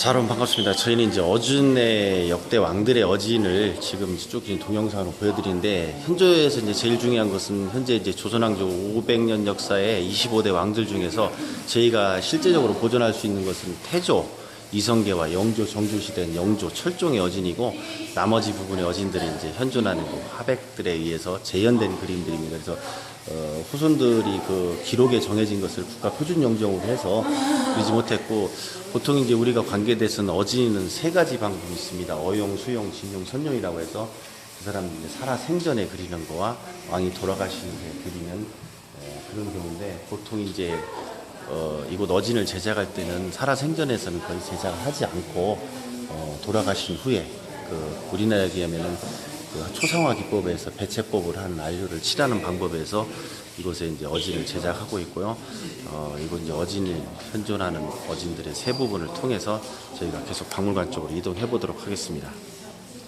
자, 여러분 반갑습니다. 저희는 이제 어준의 역대 왕들의 어진을 지금 쭉 동영상으로 보여드리는데 현조에서 이제 제일 중요한 것은 현재 이제 조선왕조 500년 역사의 25대 왕들 중에서 저희가 실제적으로 보존할 수 있는 것은 태조, 이성계와 영조, 정조시대는 영조, 철종의 어진이고 나머지 부분의 어진들이 이제 현존하는 그 화백들에 의해서 재현된 그림들입니다. 그래서 어, 후손들이 그 기록에 정해진 것을 국가 표준 영정으로 해서 그리지 못했고 보통 이제 우리가 관계돼서는 어진이는 세 가지 방법이 있습니다. 어용, 수용, 진용, 선용이라고 해서 그 이제 살아 생전에 그리는 거와 왕이 돌아가신 후에 그리는 어, 그런 경우인데 보통 이제 어, 이곳 어진을 제작할 때는 살아 생전에서는 거의 제작을 하지 않고 어, 돌아가신 후에 그 우리나라에 비하면은 그 초상화 기법에서 배채법을 하는 안료를 칠하는 방법에서 이곳에 이제 어진을 제작하고 있고요. 어, 이곳 이제 어진이 현존하는 어진들의 세 부분을 통해서 저희가 계속 박물관 쪽으로 이동해 보도록 하겠습니다.